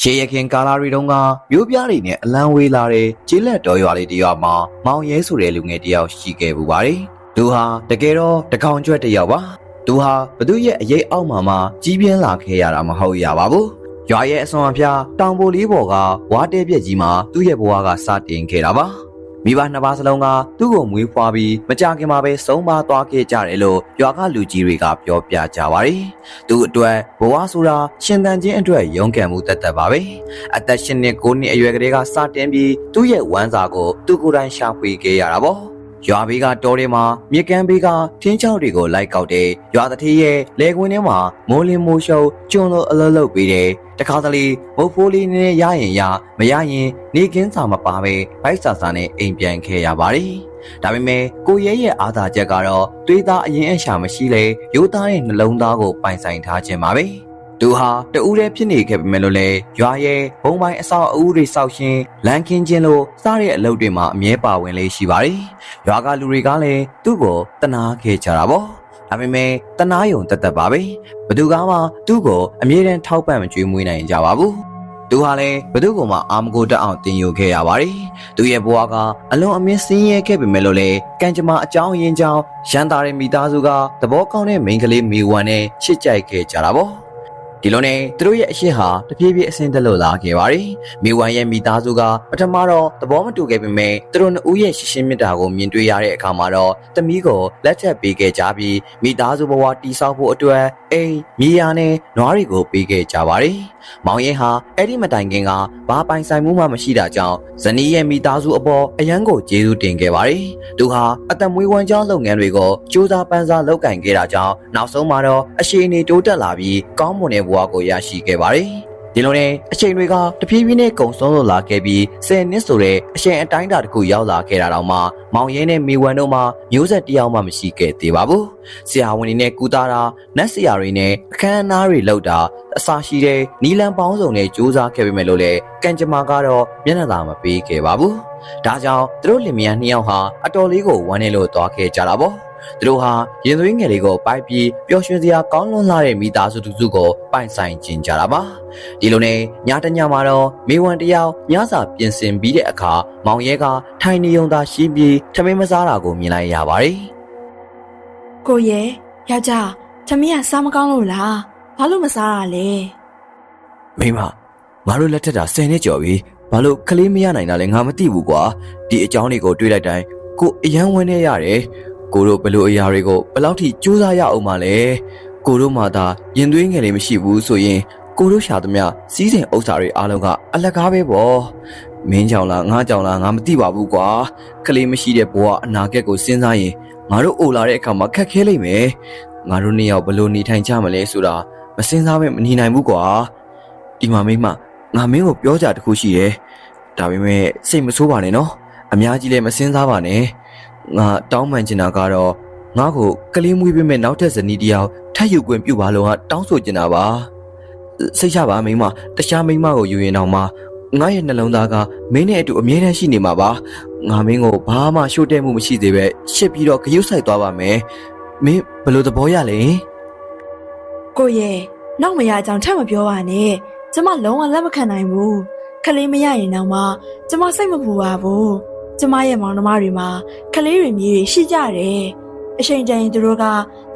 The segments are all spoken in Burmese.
ရှေးရခင်ကာလာရီတုန်းကမျိုးပြားတွေနဲ့အလံဝေးလာတဲ့ကျေးလက်တော်ရွာလေးတစ်ရွာမှာမောင်ရဲဆိုတဲ့လူငယ်တစ်ယောက်ရှိခဲ့ပူပါတယ်။သူဟာတကယ်တော့တကောင်ကျွတ်တစ်ယောက်ပါ။သူဟာဘသူရဲ့အရေးအောက်မှာမှကြီးပြင်းလာခဲ့ရတာမဟုတ်ရပါဘူး။ရွာရဲ့အစွန်အဖျားတောင်ပိုလေးပေါ်ကဝါတဲပြက်ကြီးမှာသူ့ရဲ့ဘဝကစတင်ခဲ့တာပါ။ မိဘနှစ်ပါးစလုံးကသူ့ကိုမွေးဖွားပြီးမကြခင်မှာပဲဆုံးပါသွားခဲ့ကြတယ်လို့ရွာကလူကြီးတွေကပြောပြကြပါတယ်။သူ့အတွက်ဘဝဆိုတာရှင်သန်ခြင်းအတွက်ရုန်းကန်မှုတတ်တတ်ပါပဲ။အသက်ရှင်နှစ်9နှစ်အရွယ်ကလေးကစတင်ပြီးသူ့ရဲ့ဝမ်းစာကိုသူ့ကိုယ်တိုင်ရှာဖွေခဲ့ရတာပေါ့။ ရွာဘေးကတောထဲမှာမြစ်ကမ်းဘေးကထင်းချောက်တွေကိုလိုက်ကောက်တဲ့ရွာတထေးရဲ့လေကွင်းထဲမှာမိုးလင်းမိုးရှုံကျွန်းလိုအလုံးလုံးပေးတဲ့တခါတလေမုတ်ဖိုးလေးနဲ့ရရင်ရမရရင်နေကင်းစာမပါပဲဗိုက်စာစာနဲ့အိမ်ပြန်ခဲ့ရပါတယ်။ဒါပေမဲ့ကိုရဲရဲ့အာသာချက်ကတော့သွေးသားအရင်အရှာမရှိလေရိုးသားတဲ့နှလုံးသားကိုပိုင်ဆိုင်ထားခြင်းပါပဲ။ သူဟာတူးရဲဖြစ်နေခဲ့ပေမဲ့လို့လေရွာရဲ့ဘုံပိုင်းအဆောက်အဦတွေစောက်ရှင်လမ်းကင်းခြင်းလို့စားတဲ့အလုပ်တွေမှာအမြဲပါဝင်လေးရှိပါတယ်။ရွာကလူတွေကလည်းသူ့ကိုတနာခဲ့ကြတာပေါ့။ဒါပေမဲ့တနာယုံတက်တက်ပါပဲဘသူကမှသူ့ကိုအမြဲတမ်းထောက်ပံ့မကြွေးမွေးနိုင်ကြပါဘူးသူဟာလည်းဘသူ့ကိုမှအာမကိုတက်အောင်တင်ယူခဲ့ရပါတယ်သူရဲ့ဘဝကအလွန်အမင်းစင်းရဲခဲ့ပေမဲ့လို့လေကံကြမ္မာအကြောင်းရင်းကြောင့်ရန်တာတဲ့မိသားစုကသဘောကောင်းတဲ့မိန်းကလေးမိဝမ်းနဲ့ချစ်ကြိုက်ခဲ့ကြတာပေါ့ ဒီလိုနဲ့သူတို့ရဲ့အရှိဟာတပြေးပြေးအဆင်တက်လို့လာခဲ့ပါတယ်။မိဝမ်ရဲ့မိသားစုကပထမတော့သဘောမတူခဲ့ပေမဲ့သူတို့နှစ်ဦးရဲ့ရှင်းရှင်းမြတ်တာကိုမြင်တွေ့ရတဲ့အခါမှာတော့တမီးကိုလက်ထပ်ပေးခဲ့ကြပြီးမိသားစုဘဝတည်ဆောက်ဖို့အတွက်အိမ်မြေယာနဲ့နွားတွေကိုပေးခဲ့ကြပါတယ်။မောင်ရင်ဟာအဲ့ဒီမတိုင်ခင်ကဘာပိုင်ဆိုင်မှုမှမရှိတာကြောင့်ဇနီးရဲ့မိသားစုအပေါ်အရန်ကိုကျေးဇူးတင်ခဲ့ပါတယ်။သူဟာအသက်မွေးဝမ်းကြောင်းလုပ်ငန်းတွေကိုစူးစမ်းပန်းစားလုပ်ကင်ခဲ့တာကြောင့်နောက်ဆုံးမှာတော့အရှိန်နေတိုးတက်လာပြီးကောင်းမွန်တဲ့ဘဝကိုရရှိခဲ့ပါတယ်။ဒီလိုနဲ့အချိန်တွေကတဖြည်းဖြည်းနဲ့ကုံဆုံးလို့လာခဲ့ပြီး10နှစ်ဆိုတဲ့အချိန်အတိုင်းအတာတစ်ခုရောက်လာခဲ့တာတော့မှမောင်ရဲနဲ့မိဝမ်တို့မှမျိုးဆက်တယောက်မှမရှိခဲ့သေးပါဘူး။ဆရာဝန်တွေနဲ့ကူတာတာနတ်ဆရာတွေနဲ့အခမ်းအနားတွေလုပ်တာအစာရှိတဲ့နီလန်ပေါင်းစုံနဲ့စူးစမ်းခဲ့ပေမဲ့လို့လေကံကြမ္မာကတော့မျက်နှာသာမပေးခဲ့ပါဘူး။ဒါကြောင့်သူတို့လင်မယားနှစ်ယောက်ဟာအတော်လေးကိုဝမ်းနည်းလို့သွားခဲ့ကြတာပေါ့။ သူတို့ဟာရင်သွေးငယ်တွေကိုပိုက်ပြီးပျော်ရွှင်စရာကောင်းလွန်းလာတဲ့မိသားစုတူစုကိုပိုင်ဆိုင်ခြင်းကြတာပါဒီလိုနဲ့ညတညမှာတော့မေဝန်တယောက်ညစာပြင်ဆင်ပြီးတဲ့အခါမောင်ရဲကထိုင်နေုံသာရှိပြီးထမင်းမစားတာကိုမြင်လိုက်ရပါတယ်ကိုရဲ့ယောက်ျားသမီးကစားမကောင်းလို့လားဘာလို့မစားရလဲမိမငါတို့လက်ထက်တာ10နှစ်ကျော်ပြီဘာလို့ကလေးမရနိုင်တာလဲငါမသိဘူးကွာဒီအကြောင်းတွေကိုတွေးလိုက်တိုင်းကိုအယံဝင်နေရတယ် ကိုတို့ဘလို့အရာတွေကိုဘယ်လောက်ထိစူးစမ်းရအောင်မလဲကိုတို့မှသာရင်သွေးငယ်လေးမရှိဘူးဆိုရင်ကိုတို့ရှာသမျှစီးစိမ်ဥစ္စာတွေအားလုံးကအလကားပဲပေါ့မင်းကြောင့်လားငါကြောင့်လားငါမသိပါဘူးကွာကလေးမရှိတဲ့ဘဝအနာဂတ်ကိုစဉ်းစားရင်ငါတို့အိုလာတဲ့အခါမှာခက်ခဲလိမ့်မယ်ငါတို့နှစ်ယောက်ဘလို့နေထိုင်ကြမလဲဆိုတာမစဉ်းစားပဲမနေနိုင်ဘူးကွာဒီမှာမိမငါမင်းကိုပြောကြတခုရှိတယ်ဒါပေမဲ့စိတ်မဆိုးပါနဲ့နော်အများကြီးလည်းမစဉ်းစားပါနဲ့ ငါတောင်းပန်ချင်တာကတော့ငါ့ကိုကလေးမွေးပေးမဲ့နောက်ထပ်ဇနီးတစ်ယောက်ထပ်ယူခွင့်ပြုပါလို့ဟာတောင်းဆိုချင်တာပါစိတ်ချပါမိမတခြားမိမကိုယူရင်တော့မှငါရဲ့နှလုံးသားကမင်းနဲ့အတူအမြဲတမ်းရှိနေမှာပါငါမင်းကိုဘာမှရှို့တဲ့မှုမရှိသေးပဲရှစ်ပြီးတော့ဂရုစိုက်သွားပါမယ်မင်းဘယ်လိုသဘောရလဲကိုရဲ့နောက်မရကြောင်ထပ်မပြောပါနဲ့ကျမလုံးဝလက်မခံနိုင်ဘူးခလေးမရရင်တော့မှကျမစိတ်မပူပါဘူး ကျမရဲ့မောင်နှမတွေမှာခလေးတွေမြေတွေရှိကြတယ်အချိန်တန်ရင်သူတို့က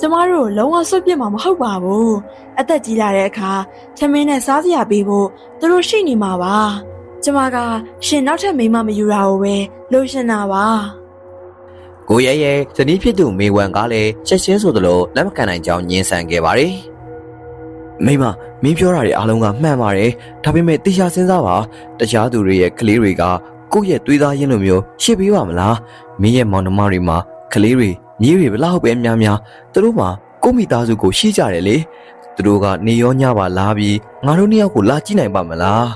ကျမတို့ကိုလုံးဝဆွတ်ပြစ်မှာမဟုတ်ပါဘူးအသက်ကြီးလာတဲ့အခါသမင်းနဲ့စားစရာပေးဖို့သူတို့ရှိနေမှာပါကျမကရှင်နောက်ထပ်မိန်းမမယူတာကိုပဲလိုချင်တာပါကိုရဲရဲဇနီးဖြစ်သူမေဝမ်ကလည်းချက်ချင်းဆိုသလိုလက်မခံနိုင်ကြောင်းညှင်းဆန်ခဲ့ပါတယ်မိမမင်းပြောတာတွေအားလုံးကမှန်ပါတယ်ဒါပေမဲ့တရားစဉ်းစားပါတရားသူတွေရဲ့ကလေးတွေက ကိုယ့်ရဲ့သွေးသားရင်းလိုမျိုးရှစ်ပေးပါမလားမင်းရဲ့မောင်နှမတွေမှာကလေးတွေညီးတွေဘလောက်ပဲများများသူတို့မှာကိုယ့်မိသားစုကိုရှိကြတယ်လေသူတို့ကနေရောညပါလာပြီးငါတို့နှစ်ယောက်ကိုလာကြည့်နိုင်ပါမလား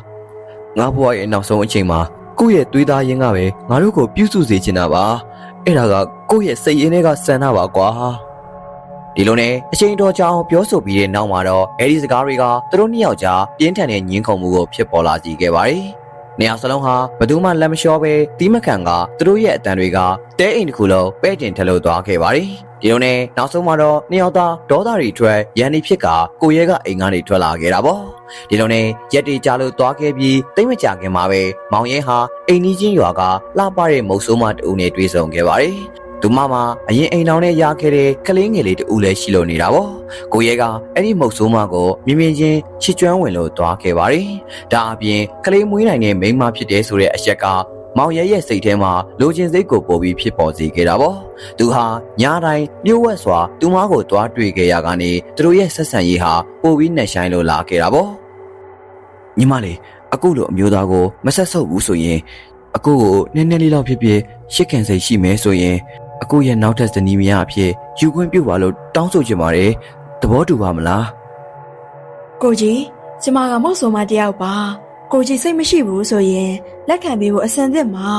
ငါဘဝရဲ့နောက်ဆုံးအချိန်မှာကိုယ့်ရဲ့သွေးသားရင်းကပဲငါတို့ကိုပြုစုစေချင်တာပါအဲ့ဒါကကိုယ့်ရဲ့စိတ်ရင်းတွေကစံတာပါကွာဒီလိုနဲ့အချိန်တော်ကြာအောင်ပြောဆိုပြီးတဲ့နောက်မှာတော့အဲဒီစကားတွေကသူတို့နှစ်ယောက်ကြားပြင်းထန်တဲ့ညှင်းခုန်မှုကိုဖြစ်ပေါ်လာစေခဲ့ပါတယ်။ နေရာစလုံးဟာဘယ်သူမှလက်မလျှောပဲတီးမခံကသူတို့ရဲ့အတန်တွေကတဲအိမ်တစ်ခုလုံးပဲ့တင်ထလို့သွားခဲ့ပါတယ်။ဒီလိုနဲ့နောက်ဆုံးမှာတော့နှစ်ယောက်သားဒေါသတွေထွက်ရန်နေဖြစ်ကကိုရဲကအိမ်ကနေထွက်လာခဲ့တာပေါ့ဒီလိုနဲ့ရက်တွေကြာလို့သွားခဲ့ပြီးတိတ်မကြခင်မှာပဲမောင်ရဲဟာအိမ်နီးချင်းရွာကလှပတဲ့မုတ်ဆိုးမတူနဲ့တွေ့ဆုံခဲ့ပါတယ် သူမမအရင်အိမ်တော်နဲ့ရခဲ့တဲ့ကလေးငယ်လေးတူလည်းရှိလို့နေတာပေါ့ကိုရဲကအဲ့ဒီမုတ်ဆိုးမကိုမြင်မြင်ချင်းချစ်ကျွမ်းဝင်လို့သွားခဲ့ပါတယ်ဒါအပြင်ကလေးမွေးနိုင်တဲ့မိန်းမဖြစ်တဲ့ဆိုတဲ့အချက်ကမောင်ရဲရဲ့စိတ်ထဲမှာလိုချင်စိတ်ကိုပို့ပြီးဖြစ်ပေါ်စေခဲ့တာပေါ့သူဟာညတိုင်းလျှို့ဝှက်စွာသူမကိုတွားတွေ့ခဲ့ရကနေသူတို့ရဲ့ဆက်ဆံရေးဟာပိုပြီးနှက်ဆိုင်လို့လာခဲ့တာပေါ့ညီမလေးအခုလိုအမျိုးသားကိုမဆက်ဆုပ်ဘူးဆိုရင်အခုကိုနည်းနည်းလေးလောက်ဖြစ်ဖြစ်ရှစ်ခင်စိတ်ရှိမဲဆိုရင် အခုရဲ့နောက်ထပ်ဇနီးမယားအဖြစ်ယူခွင့်ပြုပါလို့တောင်းဆိုချင်ပါတယ်သဘောတူပါမလားကိုကြီးကျမကမဟုတ်ဆိုမတယောက်ပါကိုကြီးစိတ်မရှိဘူးဆိုရင်လက်ခံပေးဖို့အဆင်သင့်ပါ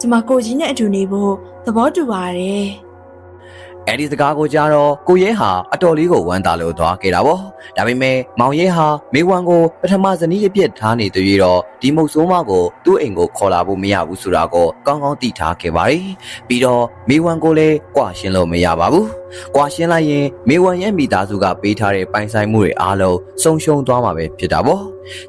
ကျမကိုကြီးနဲ့အတူနေဖို့သဘောတူပါတယ် အဲ့ဒီစကားကိုကြားတော့ကိုရဲဟာအတော်လေးကိုဝမ်းသာလို့သွားခဲ့တာပေါ့ဒါပေမဲ့မောင်ရဲဟာမေဝမ်ကိုပထမဇနီးအပြစ်ထားနေသူရတော့ဒီမုတ်ဆိုးမကိုသူ့အိမ်ကိုခေါ်လာဖို့မရဘူးဆိုတာကိုကောင်းကောင်းသိထားခဲ့ပါတယ်ပြီးတော့မေဝမ်ကိုလည်းကြွရှင်းလို့မရပါဘူးကြွရှင်းလိုက်ရင်မေဝမ်ရဲ့မိသားစုကပေးထားတဲ့ပိုင်ဆိုင်မှုတွေအားလုံးဆုံးရှုံးသွားမှာပဲဖြစ်တာပေါ့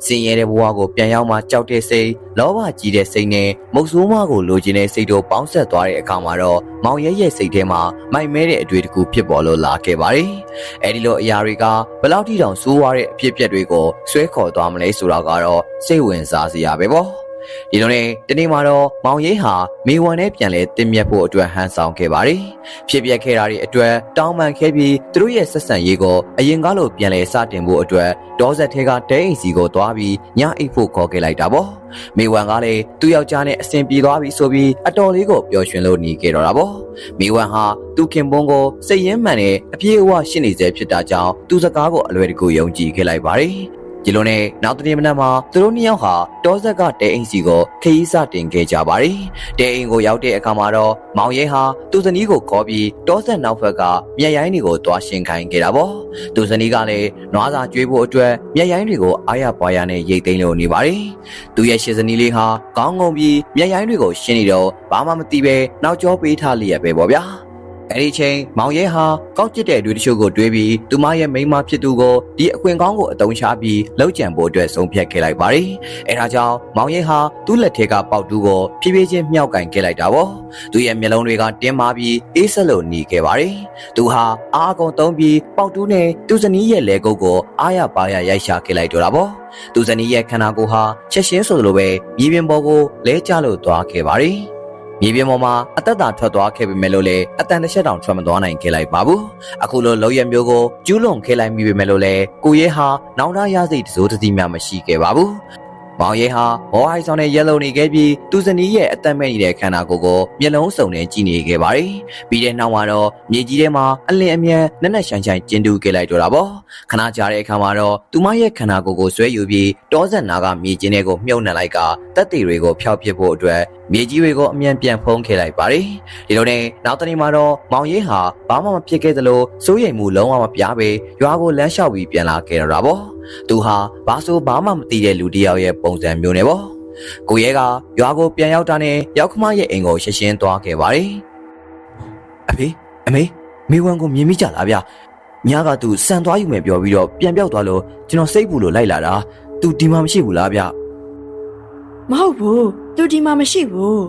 စင်ရဲတဲ့ဘဝကိုပြန်ရောက်မှကြောက်တဲ့စိတ်လောဘကြီးတဲ့စိတ်နဲ့မုတ်ဆိုးမကိုလိုချင်တဲ့စိတ်တို့ပေါင်းဆက်သွားတဲ့အခါမှာတော့မောင်ရဲရဲ့စိတ်ထဲမှာမိုက်မဲတဲ့အတွေ့အကြုံဖြစ်ပေါ်လို့လာခဲ့ပါတယ်။အဲဒီလိုအရာတွေကဘယ်လောက်ထိတောင်ဆိုးွားတဲ့အဖြစ်အပျက်တွေကိုဆွဲခေါ်သွားမလဲဆိုတာကတော့စိတ်ဝင်စားစရာပဲပေါ့။ ဒီလိုနဲ့တနေ့မှာတော့မောင်ရိပ်ဟာမေဝန်နဲ့ပြန်လဲတင်မြတ်ဖို့အတွက်ဟန်ဆောင်ခဲ့ပါတယ်။ဖြစ်ပျက်ခဲ့တာတွေအတွက်တောင်းပန်ခဲ့ပြီးသူတို့ရဲ့ဆက်ဆံရေးကိုအရင်ကားလိုပြန်လဲစတင်ဖို့အတွက်ဒေါဆက်ထဲကတဲအိမ်စီကိုသွားပြီးညအိတ်ဖို့ခေါ်ခဲ့လိုက်တာပေါ့။မေဝန်ကလည်းသူ့ယောက်ျားနဲ့အဆင်ပြေသွားပြီဆိုပြီးအတော်လေးကိုပျော်ရွှင်လို့နေခဲ့တော့တာပေါ့။မေဝန်ဟာသူ့ခင်ပွန်းကိုစိတ်ရင်းမှန်နဲ့အပြေအဝရှိနေစေဖြစ်တာကြောင့်သူ့စကားကိုအလွယ်တကူယုံကြည်ခဲ့လိုက်ပါတယ်။ ဒီလိုနဲ့နောက်တနေ့မနက်မှာသူတို့နှစ်ယောက်ဟာတောဆက်ကတဲအိမ်စီကိုခရီးစတင်ခဲ့ကြပါတယ်။တဲအိမ်ကိုရောက်တဲ့အခါမှာတော့မောင်ရဲဟာသူ့ဇနီးကိုခေါ်ပြီးတောဆက်နောက်ဘက်ကမြက်ရိုင်းတွေကိုတွားရှင်းခိုင်းခဲ့တာပေါ့။သူ့ဇနီးကလည်းနွားစာကျွေးဖို့အတွက်မြက်ရိုင်းတွေကိုအားရပွားရနဲ့ရိတ်သိမ်းလို့နေပါတယ်။သူရဲ့ရှစ်ဇနီးလေးဟာကောင်းငုံပြီးမြက်ရိုင်းတွေကိုရှင်းနေတော့ဘာမှမသိပဲနောက်ကျောပေးထားလျက်ပဲပေါ့ဗျာ။ အဲ့ဒီချိန်မောင်ရဲဟာကောက်ကျစ်တဲ့တွေတချို့ကိုတွေးပြီးသူမရဲ့မိန်းမဖြစ်သူကိုဒီအခွင့်ကောင်းကိုအတုံးချပြီးလှုပ်ကြံဖို့အတွက်ဆုံးဖြတ်ခဲ့လိုက်ပါတယ်။အဲဒါကြောင့်မောင်ရဲဟာသူ့လက်ထဲကပေါက်တူးကိုဖြည်းဖြည်းချင်းမြှောက်ကင်ခဲ့လိုက်တာပေါ့။သူရဲ့မျက်လုံးတွေကတင်းမာပြီးအေးဆက်လို့หนีခဲ့ပါတယ်။သူဟာအားအကုန်သုံးပြီးပေါက်တူးနဲ့သူ့ဇနီးရဲ့လက်ကုပ်ကိုအားရပါရရိုက်ရှာခဲ့လိုက်တော့တာပေါ့။သူဇနီးရဲ့ခန္ဓာကိုယ်ဟာချက်ချင်းဆိုလိုပဲမြေပြင်ပေါ်ကိုလဲကျလို့သွားခဲ့ပါတယ်။ မြေပြင်ပေါ်မှာအသက်တာထွက်သွားခဲ့ပေမဲ့လို့လည်းအတန်တစ်ချက်တောင်ထွက်မသွားနိုင်ခဲ့လိုက်ပါဘူးအခုလိုလောက်ရမျိုးကိုကျူးလွန်ခဲ့လိုက်မိပေမဲ့လို့လည်းကိုရဲဟာနောင်တရစိတ်တစိုးတစီများမရှိခဲ့ပါဘူး မောင်ရဲဟာဘောဟိုင်ဆောင်နဲ့ရက်လုံနေခဲ့ပြီးသူဇနီးရဲ့အသက်မဲ့နေတဲ့ခန္ဓာကိုယ်ကိုမျက်လုံးစုံနဲ့ကြည့်နေခဲ့ပါတယ်။ပြီးတဲ့နောက်မှာတော့မြေကြီးထဲမှာအလင်းအမြန်နက်နက်ရှိုင်ရှိုင်ကျင်းတူးခဲ့လိုက်တော့တာပေါ့။ခဏကြာတဲ့အခါမှာတော့သူမရဲ့ခန္ဓာကိုယ်ကိုဆွဲယူပြီးတောဆက်နာကမြေကျင်းထဲကိုမြုပ်နှံလိုက်ကတက်တီတွေကိုဖျောက်ပစ်ဖို့အတွက်မြေကြီးတွေကိုအမြန်ပြန်ဖုံးခဲ့လိုက်ပါတယ်။ဒီလိုနဲ့နောက်တနေ့မှာတော့မောင်ရဲဟာဘာမှမဖြစ်ခဲ့သလိုစိုးရိမ်မှုလုံးဝမပြားပဲရွာကိုလမ်းလျှောက်ပြီးပြန်လာခဲ့တော့တာပေါ့။သူဟာဘာဆိုဘာမှမသိတဲ့လူတစ်ယောက်ရဲ့ပုံစံမျိုးနဲ့ပေါ့။ကိုရဲကရွာကိုပြန်ရောက်တာနဲ့ရောက်ခမရဲ့အိမ်ကိုရှင်းရှင်းသွားခဲ့ပါတယ်။အဖေအမေမိဝမ်ကိုမြင်မိကြလားဗျ။ညကသူစံသွားယူမယ်ပြောပြီးတော့ပြန်ပြောက်သွားလို့ကျွန်တော်စိတ်ပူလို့လိုက်လာတာ။ तू ဒီမှာမရှိဘူးလားဗျ။မဟုတ်ဘူးသူဒီမှာမရှိဘူး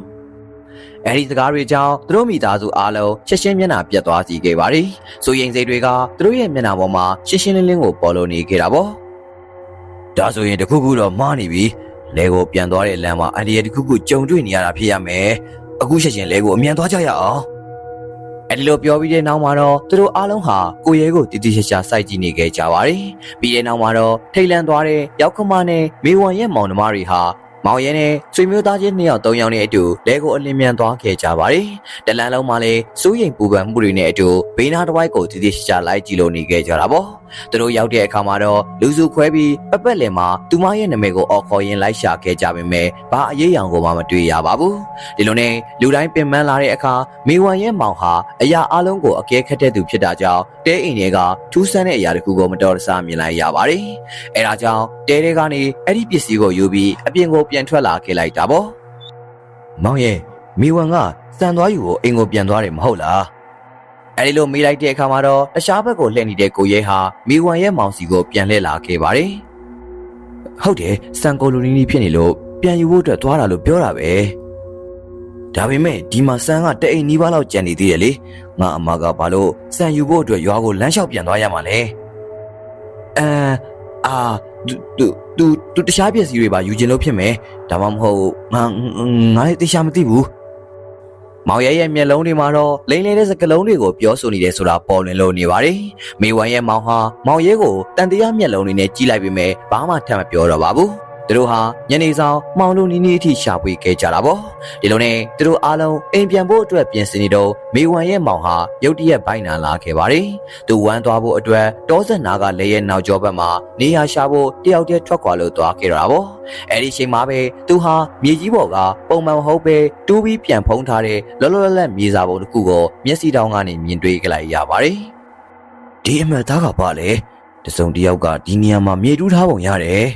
အဲဒီစကားတွေကြောင့်သူတို့မိသားစုအားလုံးရှင်းရှင်းမျက်နှာပြတ်သွားစီခဲ့ပါတယ်။စိုးရင်စိတ်တွေကသူတို့ရဲ့မျက်နှာပေါ်မှာရှင်းရှင်းလင်းလင်းကိုပေါ်လို့နေခဲ့တာပေါ့။ဒါဆိုရင်တခုခုတော့မှားနေပြီ။လဲကိုပြန်သွားတဲ့လမ်းမှာအန်ဒီရဲ့တခုခုကြုံတွေ့နေရတာဖြစ်ရမယ်။အခုချက်ချင်းလဲကိုအမြန်သွားကြရအောင်။အဲဒီလိုပြောပြီးတဲ့နောက်မှာတော့သူတို့အားလုံးဟာကိုရဲကိုတည်တည်ရှာရှာစိုက်ကြည့်နေခဲ့ကြပါတယ်။ပြီးတဲ့နောက်မှာတော့ထိတ်လန့်သွားတဲ့ရောက်ခမနဲ့မေဝံရဲ့မောင်နှမတွေဟာ မောင်ရဲနဲ့ဆွေမျိုးသားချင်းနှစ်ယောက်သုံးယောက်နဲ့အတူလဲကိုအလင်းမြန်သွားခဲ့ကြပါတယ်။တလန်းလုံးမှာလည်းစိုးရိမ်ပူပန်မှုတွေနဲ့အတူဘေးနားတစ်ဝိုက်ကိုတည်တည်ရှာရှာလိုက်ကြည့်လို့နေခဲ့ကြတာပေါ့။ သူတို့ရောက်တဲ့အခါမှာတော့လူစုခွဲပြီးပပက်လင်မှာသူမရဲ့နာမည်ကိုအော်ခေါ်ရင်းလိုက်ရှာခဲ့ကြပေမဲ့ဘာအရေးအယောင်ကိုမှမတွေ့ရပါဘူး။ဒီလိုနဲ့လူတိုင်းပင်ပန်းလာတဲ့အခါမေဝံရဲ့မောင်ဟာအရာအလုံးကိုအကဲခတ်တဲ့သူဖြစ်တာကြောင့်တဲအိမ်တွေကထူးဆန်းတဲ့အရာတစ်ခုကိုမတော်တဆမြင်လိုက်ရပါတယ်။အဲဒါကြောင့်တဲတွေကနေအဲ့ဒီပစ္စည်းကိုယူပြီးအပြင်ကိုပြန်ထွက်လာခဲ့လိုက်တာပေါ့။မောင်ရဲ့မိဝံကစံသွားယူကိုအိမ်ကိုပြန်သွားတယ်မဟုတ်လား အဲဒီလိုမေးလိုက်တဲ့အခါမှာတော့တခြားဘက်ကိုလှည့်နေတဲ့ကိုရဲဟာမိဝမ်ရဲ့မောင်စီကိုပြန်လှည့်လာခဲ့ပါတယ်ဟုတ်တယ်စံကိုလိုနီနီဖြစ်နေလို့ပြန်ယူဖို့အတွက်သွားတာလို့ပြောတာပဲဒါပေမဲ့ဒီမှာစံကတအိမ်နီးပါးလောက်ကြံနေသေးတယ်လေငါအမကဘာလို့စံယူဖို့အတွက်ရွာကိုလမ်းလျှောက်ပြန်သွားရမှာလဲအဲအာတူတူတူတူတခြားပစ္စည်းတွေပါယူခြင်းလို့ဖြစ်မယ်ဒါမှမဟုတ်ငါငါလည်းတခြားမသိဘူး မောင်ရဲရဲ့မျက်လုံးတွေမှာတော့လိမ့်လိမ့်တဲ့စကလုံးတွေကိုပြောဆိုနေတယ်ဆိုတာပေါ်လွင်လို့နေပါတယ်မေဝမ်ရဲ့မောင်ဟာမောင်ရဲကိုတန်တရားမျက်လုံးတွေနဲ့ကြီးလိုက်ပေမဲ့ဘာမှထပ်မပြောတော့ပါဘူး သူတို့ဟာညနေဆောင်မောင်လိုနီနီအထိရှာဖွေခဲ့ကြတာပေါ့ဒီလိုနဲ့သူတို့အားလုံးအိမ်ပြန်ဖို့အတွက်ပြင်ဆင်နေတော့မေဝမ်ရဲ့မောင်ဟာရုတ်တရက်ဘိုင်းနာလာခဲ့ပါတယ်သူဝမ်းသွားဖို့အတွက်တောဆက်နာကလည်းရဲ့နောက်ကျောဘက်မှာနေရာရှာဖို့တယောက်တည်းထွက်ခွာလို့သွားခဲ့တော့တာပေါ့အဲ့ဒီချိန်မှာပဲသူဟာမြေကြီးပေါ်ကပုံမှန်မဟုတ်ပဲတူးပြီးပြန်ဖုံးထားတဲ့လောလောလတ်လတ်မြေစာပုံတစ်ခုကိုမျက်စိတောင်းကနေမြင်တွေ့ကြလိုက်ရပါတယ်ဒီအမှတ်သားကပါလေတစုံတစ်ယောက်ကဒီနေရာမှာမြေတူးထားပုံရတယ်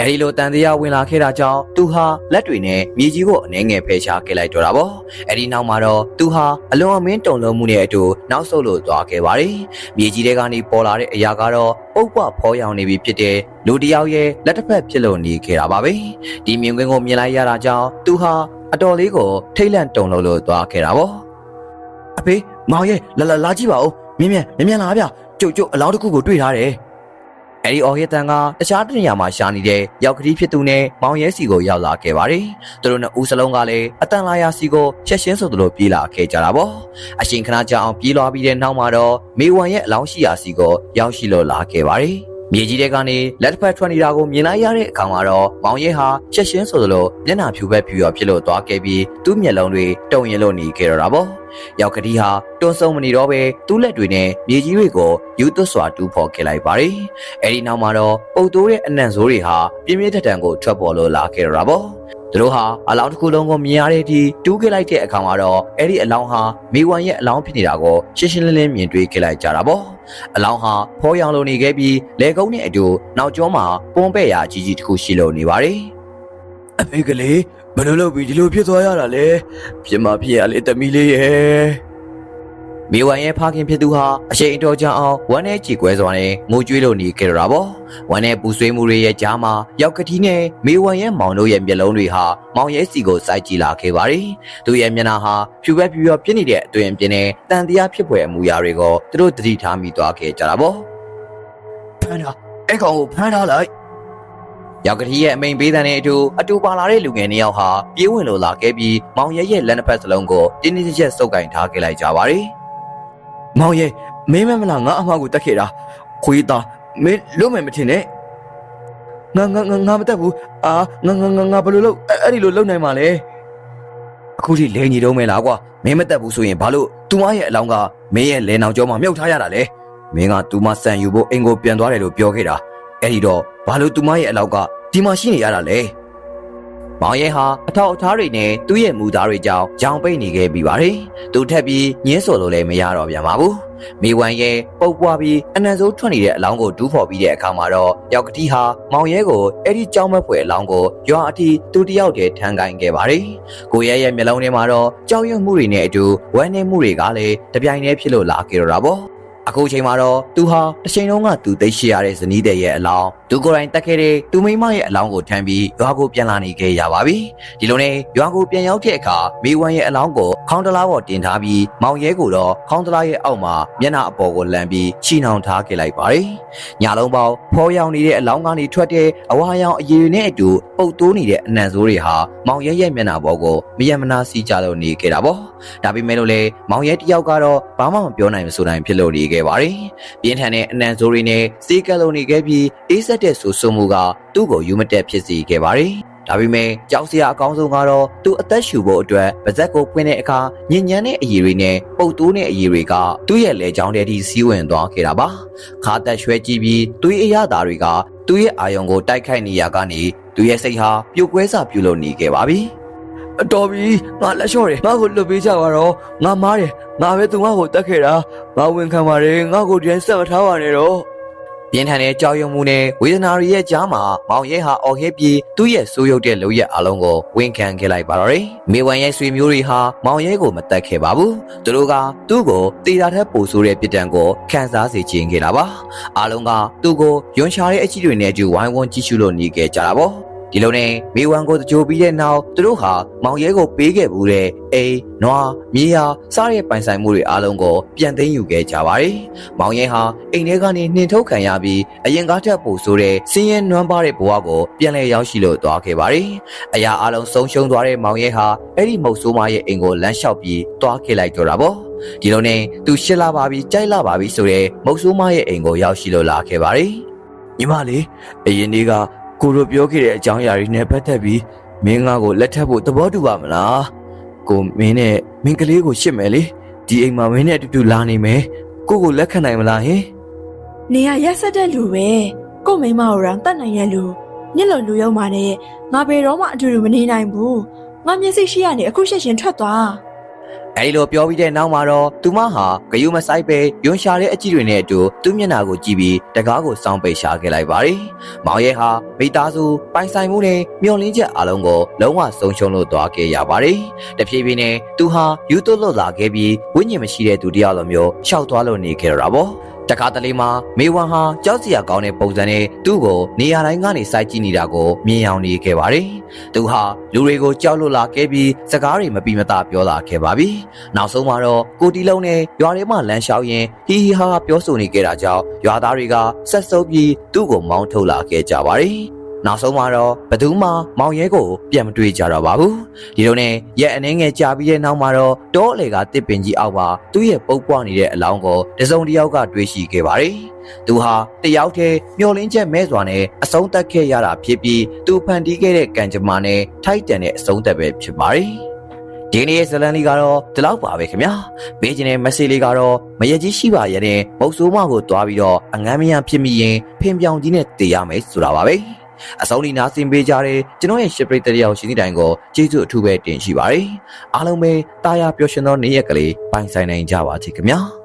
အဲဒီလိုတန်တရားဝင်လာခဲ့တာကြောင့်သူဟာလက်တွေနဲ့မြေကြီးကိုအနေငယ်ဖယ်ရှားခဲ့လိုက်တော့တာပေါ့အဲဒီနောက်မှာတော့သူဟာအလွန်အမင်းတုန်လှုပ်မှုနဲ့အတူနောက်ဆုတ်လို့သွားခဲ့ပါတယ်မြေကြီးတွေကနေပေါ်လာတဲ့အရာကတော့ပုပ်ပွဖော်ရောင်နေပြီဖြစ်တဲ့လူတစ်ယောက်ရဲ့လက်တစ်ဖက်ဖြစ်လို့နေခဲ့တာပါပဲဒီမြင်ကွင်းကိုမြင်လိုက်ရတာကြောင့်သူဟာအတော်လေးကိုထိတ်လန့်တုန်လှုပ်လို့သွားခဲ့တာပေါ့အဖေမောင်ရဲ့လာလာလာကြည့်ပါဦးမြင်မြင်မြင်မြင်လာဗျကျုပ်ကျုပ်အလောင်းတစ်ခုကိုတွေ့ထားတယ် အဲ့ဒီအော်ဟစ်တန်ကတခြားတနေရာမှာရှာနေတဲ့ရောက်ကလေးဖြစ်သူနဲ့မောင်ရဲစီကိုရောက်လာခဲ့ပါတယ်။သူတို့နှစ်ဦးစလုံးကလည်းအတန်လာယာစီကိုချက်ရှင်းဆိုသလိုပြေးလာခဲ့ကြတာပေါ့။အရှင်ခဏကြာအောင်ပြေးလာပြီးတဲ့နောက်မှာတော့မေဝမ်ရဲ့အလောင်းရှိရာစီကိုရောက်ရှိလို့လာခဲ့ပါတယ်။ မြေကြီးတွေကနေလက်တစ်ဖက်ထွက်နေတာကိုမြင်လိုက်ရတဲ့အခါမှာတော့မောင်ရဲဟာချက်ရှင်းဆိုသလိုမျက်နှာဖြူပဲဖြူရောဖြစ်လို့သွားခဲ့ပြီးသူ့မျက်လုံးတွေတုံရင်လို့နေခဲ့တော့တာပေါ့။ရောက်ကတိဟာတွန်းဆုံမနေတော့ပဲသူ့လက်တွေနဲ့မြေကြီးတွေကိုယူသွတ်စွာတူးဖော်ခဲ့လိုက်ပါတယ်။အဲဒီနောက်မှာတော့ပုတ်တိုးတဲ့အနံ့ဆိုးတွေဟာပြင်းပြင်းထန်ထန်ကိုထွက်ပေါ်လို့လာခဲ့တော့တာပေါ့။ သူတို့ဟာအလောင်းတစ်ခုလုံးကိုမြင်ရတဲ့အထိတူးခဲ့လိုက်တဲ့အခါမှာတော့အဲ့ဒီအလောင်းဟာမိဝမ်ရဲ့အလောင်းဖြစ်နေတာကိုရှင်းရှင်းလင်းလင်းမြင်တွေ့ခဲ့လိုက်ကြတာပေါ့။အလောင်းဟာဖောရောင်လိုနေခဲ့ပြီးလေကုန်းနဲ့အတူနောက်ကျောမှာပွန်ပဲ့ရာကြီးကြီးတစ်ခုရှိလို့နေပါတယ်။အဖေကလေးဘယ်လိုလုပ်ပြီးဒီလိုဖြစ်သွားရတာလဲပြမဖြစ်ရလေတမီလေးရဲ့ မိဝမ်ရဲ့ဖခင်ဖြစ်သူဟာအရှိန်တော်ကြအောင်ဝမ်းနဲ့ကြည်ကွဲစွာနဲ့ငိုကြွေးလို့နေကြတာပေါ့ဝမ်းနဲ့ပူဆွေးမှုတွေရဲ့ကြားမှာရောက်ကတိနဲ့မိဝမ်ရဲ့မောင်တို့ရဲ့မျက်လုံးတွေဟာမောင်ရဲ့စီကိုစိုက်ကြည့်လာခဲ့ပါတယ်သူရဲ့မျက်နှာဟာဖြူပဲဖြူရောပြစ်နေတဲ့အသွင်ပြင်းနဲ့တန်တရားဖြစ်ဖွယ်အမူအရာတွေကိုသူတို့သတိထားမိသွားခဲ့ကြတာပေါ့ဖမ်းတာအဲ့ကောင်ကိုဖမ်းထားလိုက်ရောက်ကတိရဲ့အမိန်ပေးတဲ့နဲ့အတူအတူပါလာတဲ့လူငယ်နှစ်ယောက်ဟာပြေးဝင်လို့လာခဲ့ပြီးမောင်ရဲ့ရဲ့လက်နှစ်ဖက်စလုံးကိုတင်းတင်းကြပ်ကြပ်စုပ်ကင်ထားခဲ့လိုက်ကြပါတယ်။ မောင်ရဲ့မင်းမမလားငါအမကိုတက်ခဲ့တာခွေးသားမင်းလုံးမယ်မထင်နဲ့ငါငါငါငါမတက်ဘူးအာငါငါငါငါဘယ်လိုလုပ်အဲ့အဲ့ဒီလိုလုပ်နိုင်မှာလဲအခုထိလဲညီတော့မဲလားကွာမင်းမတက်ဘူးဆိုရင်ဘာလို့သူမရဲ့အလောင်းကမင်းရဲ့လဲနောင်ကျောမှာမြုပ်ထားရတာလဲမင်းကသူမဆန်ယူဖို့အိမ်ကိုပြန်သွားတယ်လို့ပြောခဲ့တာအဲ့ဒီတော့ဘာလို့သူမရဲ့အလောင်းကဒီမှာရှိနေရတာလဲ မောင်ရဲဟာအထောက်အထားတွေနဲ့သူ့ရဲ့မူသားတွေကြောင့်ကြောင်ပိတ်နေခဲ့ပြီးပါတယ်။သူထက်ပြီးညင်းဆိုလို့လည်းမရတော့ပြန်ပါဘူး။မိဝမ်ရဲ့ပုတ်ပွားပြီးအနံစိုးထွက်နေတဲ့အလောင်းကိုဒူးဖော်ပြီးတဲ့အခါမှာတော့ရောက်ကတိဟာမောင်ရဲကိုအဲ့ဒီကြောင်မက်ဖွယ်အလောင်းကိုရွာအထိသူတယောက်တည်းထမ်းကိုင်းခဲ့ပါတယ်။ကိုရဲရဲ့မျက်လုံးထဲမှာတော့ကြောက်ရွံ့မှုတွေနဲ့အတူဝမ်းနည်းမှုတွေကလည်းတပြိုင်တည်းဖြစ်လို့လာခဲ့တော့တာပေါ့။အခုချိန်မှာတော့သူဟာတစ်ချိန်လုံးကသူသိရှိရတဲ့ဇနီးတဲ့ရဲ့အလောင်း သူကိုယ်တိုင်တက်ခဲ့တဲ့သူမိမရဲ့အလောင်းကိုထမ်းပြီးရွာကိုပြန်လာနေခဲ့ရပါပြီဒီလိုနဲ့ရွာကိုပြန်ရောက်တဲ့အခါမိဝမ်ရဲ့အလောင်းကိုခေါင်းတလားပေါ်တင်ထားပြီးမောင်ရဲကိုတော့ခေါင်းတလားရဲ့အောက်မှာမျက်နှာအပေါ်ကိုလမ်းပြီးချီနှောင်ထားခဲ့လိုက်ပါတယ်ညာလုံးပေါင်းဖော်ရောင်နေတဲ့အလောင်းကနေထွက်တဲ့အဝါရောင်အရည်နဲ့အတူပုတ်တိုးနေတဲ့အနံဆိုးတွေဟာမောင်ရဲရဲ့မျက်နှာပေါ်ကိုမယမနာစီးကြလို့နေခဲ့တာပေါ့ဒါပေမဲ့လို့လေမောင်ရဲတယောက်ကတော့ဘာမှမပြောနိုင်မဆိုနိုင်ဖြစ်လို့နေခဲ့ပါတယ်ပြင်းထန်တဲ့အနံဆိုးတွေနဲ့စီးကပ်လို့နေခဲ့ပြီးအေးဆက်တဲ့ဆူဆွမှုကသူ့ကိုယူမတက်ဖြစ်စေခဲ့ပါတယ်ဒါပေမဲ့ကြောက်စရာအကောင်းဆုံးကတော့သူအသက်ရှူဖို့အတွက်ပါဇက်ကိုဖွင့်တဲ့အခါညဉ့်ညမ်းတဲ့အရည်တွေနဲ့ပုတ်တိုးတဲ့အရည်တွေကသူ့ရဲ့လေချောင်းထဲထိစီးဝင်သွားခဲ့တာပါခါသက်ရွှဲကြည့်ပြီးသူ့ရဲ့အရသာတွေကသူ့ရဲ့အာယုံကိုတိုက်ခိုက်နေရကနေသူ့ရဲ့စိတ်ဟာပြုတ်ကွဲစာပြုတ်လို့နေခဲ့ပါပြီအတော်ပြီငါလက်လျှော့တယ်ငါ့ကိုလွတ်ပေးကြပါတော့ငါမားတယ်ငါပဲသူငါ့ကိုတတ်ခဲ့တာငါဝန်ခံပါတယ်ငါ့ကိုတည်းဆက်မထားပါနဲ့တော့ ပြင်းထန်တဲ့ကြောက်ရွံ့မှုနဲ့ဝေဒနာတွေရဲ့ကြားမှာမောင်ရဲဟာအော်ဟစ်ပြီးသူ့ရဲ့ဆိုးရုပ်တဲ့လုပ်ရက်အလုံးကိုဝန်ခံခဲ့လိုက်ပါတော့တယ်။မေဝန်ရဲ့ဆွေမျိုးတွေဟာမောင်ရဲကိုမတတ်ခဲ့ပါဘူး။သူတို့ကသူ့ကိုတေတာထက်ပိုဆိုးတဲ့ပြစ်ဒဏ်ကိုခံစားစေချင်ခဲ့တာပါ။အားလုံးကသူ့ကိုယွန်ရှာတဲ့အချီတွေနဲ့အတူဝိုင်းဝန်းကြည့်ရှုလို့နေခဲ့ကြတာပေါ့။ ဒီလိုနဲ့မေဝန်ကိုတကြိုပြီးတဲ့နောက်သူတို့ဟာမောင်ရဲကိုပေးခဲ့ဘူးတဲ့အိမ်နွားမြေယာစားတဲ့ပိုင်ဆိုင်မှုတွေအားလုံးကိုပြန်သိမ်းယူခဲ့ကြပါတယ်။မောင်ရဲဟာအိမ်ထဲကနေနှင်ထုတ်ခံရပြီးအရင်ကားထက်ပိုဆိုးတဲ့စင်းရဲနွမ်းပါတဲ့ဘဝကိုပြန်လည်ရောက်ရှိလို့သွားခဲ့ပါတယ်။အရာအလုံးဆုံးရှုံးသွားတဲ့မောင်ရဲဟာအဲ့ဒီမုတ်ဆိုးမရဲ့အိမ်ကိုလမ်းလျှောက်ပြီးသွားခဲ့လိုက်ကြတာပေါ့။ဒီလိုနဲ့သူရှစ်လာပါပြီကြိုက်လာပါပြီဆိုတဲ့မုတ်ဆိုးမရဲ့အိမ်ကိုရောက်ရှိလို့လာခဲ့ပါတယ်။ညီမလေးအရင်နေ့က ကိုတို့ပြောခဲ့တဲ့အကြောင်းအရာတွေနဲ့ပတ်သက်ပြီးမင်းငါကိုလက်ထပ်ဖို့သဘောတူပါမလားကိုမင်းနဲ့မင်းကလေးကိုရှစ်မယ်လေဒီအိမ်မှာမင်းနဲ့အတူတူလာနေမယ်ကိုကိုလက်ခံနိုင်မလားဟင်နေရရက်ဆက်တဲ့လူပဲကို့မိန်းမကိုရောတတ်နိုင်ရဲ့လူညစ်လို့လူယုံမာနဲ့ငါဘယ်တော့မှအတူတူမနေနိုင်ဘူးငါမျက်စိရှိရနေအခုချက်ချင်းထွက်သွား အဲဒီလိုပြောပြီးတဲ့နောက်မှာတော့သူမဟာဂယုမဆိုင်ပဲယွန်ရှာတဲ့အကြည့်တွေနဲ့အတူသူ့မျက်နှာကိုကြည့်ပြီးတကားကိုစောင်းပိတ်ရှာခဲ့လိုက်ပါတယ်။မောင်ရဲဟာမိသားစုပိုင်ဆိုင်မှုနဲ့မျောလင်းချက်အလုံးကိုလုံးဝဆုံးရှုံးလို့သွားခဲ့ရပါတယ်။တဖြည်းဖြည်းနဲ့သူဟာယူသွလွတ်လာခဲ့ပြီးဝိညာဉ်မရှိတဲ့သူတယောက်လိုမျိုးရှောက်သွားလို့နေခဲ့ရတာပေါ့။ တခါတလေမှာမေဝမ်ဟာကြောက်စရာကောင်းတဲ့ပုံစံနဲ့သူ့ကိုနေရာတိုင်းကနေစိုက်ကြည့်နေတာကိုမြင်အောင်နေခဲ့ပါတယ်။သူဟာလူတွေကိုကြောက်လို့လာခဲ့ပြီးစကားတွေမပြီးမသားပြောလာခဲ့ပါပြီ။နောက်ဆုံးမှာတော့ကိုတီလုံးနဲ့ရွာထဲမှာလမ်းလျှောက်ရင်းဟီဟီဟာဟာပြောဆိုနေခဲ့တာကြောင့်ရွာသားတွေကဆက်စုပ်ပြီးသူ့ကိုမောင်းထုတ်လာခဲ့ကြပါတယ်။ နောက်ဆုံးမှာတော့ဘသူမှမောင်ရဲကိုပြန်မတွေ့ကြတော့ပါဘူးဒီလိုနဲ့ရက်အနေငယ်ကြာပြီးတဲ့နောက်မှာတော့တောအလေကတစ်ပင်ကြီးအောက်မှာသူ့ရဲ့ပုတ်ပွားနေတဲ့အလောင်းကိုတစုံတစ်ယောက်ကတွေ့ရှိခဲ့ပါတယ်သူဟာတယောက်တည်းမျောလင်းချက်မဲစွာနဲ့အဆုံးသတ်ခဲ့ရတာဖြစ်ပြီးသူဖန်တီးခဲ့တဲ့ကံကြမ္မာနဲ့ထိုက်တန်တဲ့အဆုံးသတ်ပဲဖြစ်ပါတယ်ဒီနေ့ရဲ့ဇလန်လေးကတော့ဒီလောက်ပါပဲခင်ဗျာပေးခြင်းတဲ့ message လေးကတော့မရကြီးရှိပါရဲ့တဲ့မုတ်ဆိုးမကိုတွားပြီးတော့အငမ်းမရဖြစ်မိရင်ဖင်ပြောင်ကြီးနဲ့တည်ရမယ်ဆိုတာပါပဲ အဆုံးလီနာဆင်ပေးကြတဲ့ကျွန်တော်ရဲ့ရှစ်ပရိသတ်တယောက်ရှိသည့်တိုင်ကိုကျေးဇူးအထူးပဲတင်ရှိပါတယ်အားလုံးပဲတာယာပျော်ရွှင်သောနေ့ရက်ကလေးပိုင်ဆိုင်နိုင်ကြပါစေခင်ဗျာ